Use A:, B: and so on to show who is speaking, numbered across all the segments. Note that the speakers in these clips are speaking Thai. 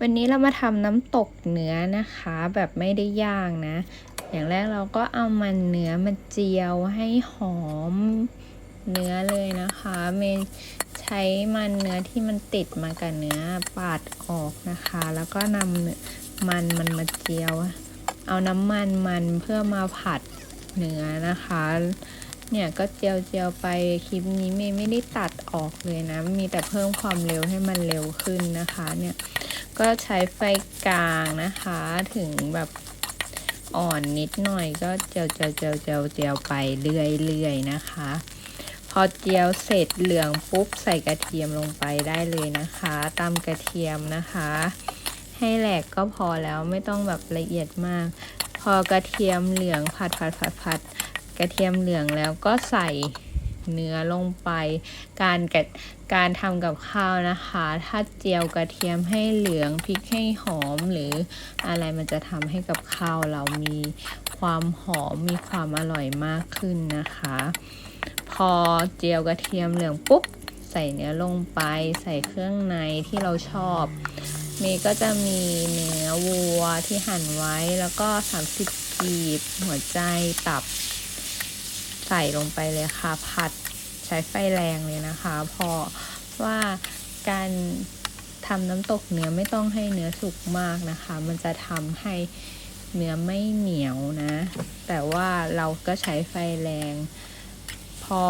A: วันนี้เรามาทำน้ำตกเนื้อนะคะ แบบไม่ได้ย่างนะ อย่างแรกเราก็เอามันเนื้อมาเจียวให้หอมเนื้อเลยนะคะเมนใช้มันเนื้อที่มันติดมากับเนื้อปาดออกนะคะ แล้วก็นำมันมันมาเจียว เอาน้ำมันมันเพื่อมาผัดเนื้อนะคะ เนี่ยก็เจียวเจียวไปคลิปนี้เมย์ไม่ได้ตัดออกเลยนะ มีแต่เพิ่มความเร็วให้มันเร็วขึ้นนะคะ เนี่ย ก็ใช้ไฟกลางนะคะ ถึงแบบอ่อนนิดหน่อยก็เจียวเจียวเจียวเจียวเจียวไปเรื่อยๆนะคะ พอเจียวเสร็จเหลืองปุ๊บใส่กระเทียมลงไปได้เลยนะคะตามกระเทียมนะคะ ให้แหลกก็พอแล้วไม่ต้องแบบละเอียดมาก พอกระเทียมเหลืองผัดผัดผัดผัดกระเทียมเหลืองแล้วก็ใส่ เนื้อลงไป การกการทำกับข้าวนะคะ ถ้าเจียวกระเทียมให้เหลืองพริกให้หอมหรืออะไรมันจะทำให้กับข้าวเรามีความหอมมีความอร่อยมากขึ้นนะคะ พอเจียวกระเทียมเหลืองปุ๊บใส่เนื้อลงไปใส่เครื่องในที่เราชอบเมย์ก็จะมีเนื้อวัวที่หั่นไว้แล้วก็ 30 กีบ หัวใจตับ ใส่ลงไปเลยค่ะ ผัดใช้ไฟแรงเลยนะคะเพราะว่าการทำน้ำตกเนื้อไม่ต้องให้เนื้อสุกมากนะคะ มันจะทำให้เนื้อไม่เหนียวนะ แต่ว่าเราก็ใช้ไฟแรง พอ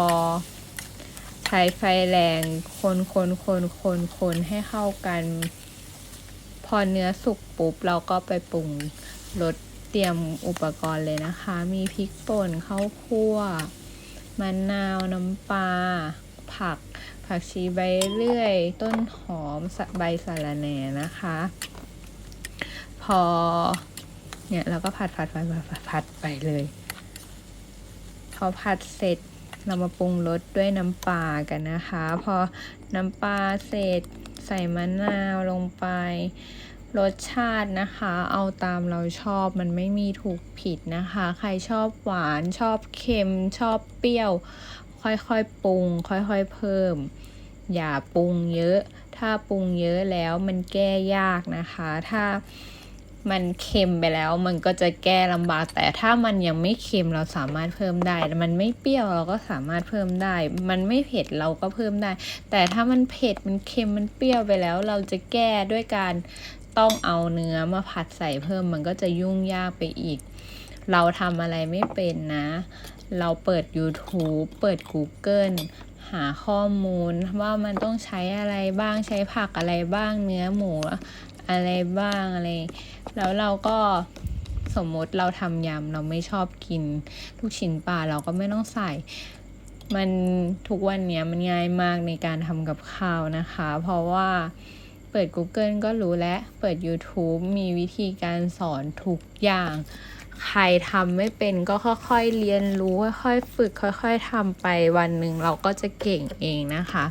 A: ใช้ไฟแรงคนคนคนคนคนให้เข้ากัน พอเนื้อสุกปุ๊บ เราก็ไปปรุงรส รียมอุปกรณ์เลยนะคะ มีพริกป่นข้าวคั่วมะนาวน้ำปลาผัก ผักชีใบเลื่อย ต้นหอมใบสะระแหน่นะคะ พอเนี่ยเราก็ผัดผัดผัดผัดผัดผัดไปเลย พอผัดเสร็จเรามาปรุงรสด้วยน้ำปลากันนะคะ พอน้ำปลาเสร็จใส่มะนาวลงไป รสชาตินะคะ เอาตามเราชอบมันไม่มีถูกผิดนะคะ ใครชอบหวานชอบเค็มชอบเปรี้ยว ค่อยๆปรุง ค่อยๆเพิ่ม อย่าปรุงเยอะ ถ้าปรุงเยอะแล้วมันแก้ยากนะคะ ถ้ามันเค็มไปแล้วมันก็จะแก้ลำบาก แต่ถ้ามันยังไม่เค็มเราสามารถเพิ่มได้ มันไม่เปรี้ยวเราก็สามารถเพิ่มได้ มันไม่เผ็ดเราก็เพิ่มได้ แต่ถ้ามันเผ็ดมันเค็มมันเปรี้ยวไปแล้ว เราจะแก้ด้วยการ ต้องเอาเนื้อมาผัดใส่เพิ่มมันก็จะยุ่งยากไปอีก เราทำอะไรไม่เป็นนะ เราเปิด YouTube เปิด Google หาข้อมูลว่ามันต้องใช้อะไรบ้างใช้ผักอะไรบ้างเนื้อหมูอะไรบ้างอะไร แล้วเราก็สมมติเราทำยำเราไม่ชอบกินลูกชิ้นปลาเราก็ไม่ต้องใส่ มันทุกวันเนี้ยมันง่ายมากในการทำกับข้าวนะคะ เพราะว่า เปิด Google ก็รู้แล้วเปิด YouTube มีวิธีการสอนทุกอย่าง ใครทำไม่เป็นก็ค่อยๆเรียนรู้ค่อยๆฝึกค่อย ๆทำไปวันหนึ่งเราก็จะเก่งเองนะคะ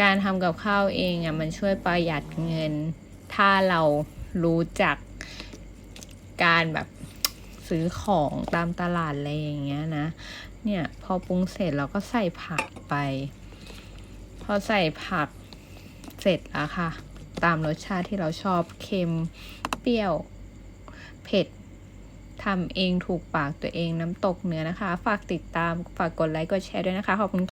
A: การทำกับข้าวเองอะมันช่วยประหยัดเงิน ถ้าเรารู้จักการแบบซื้อของตามตลาดอะไรอย่างเงี้ยนะ เนี่ยพอปรุงเสร็จเราก็ใส่ผักไป พอใส่ผัก เสร็จแล้วค่ะ ตามรสชาติที่เราชอบเค็ม เปรี้ยว เผ็ดทำเองถูกปากตัวเองน้ำตกเนื้อนะคะ ฝากติดตามฝากกดไลค์กดแชร์ด้วยนะคะ ขอบคุณ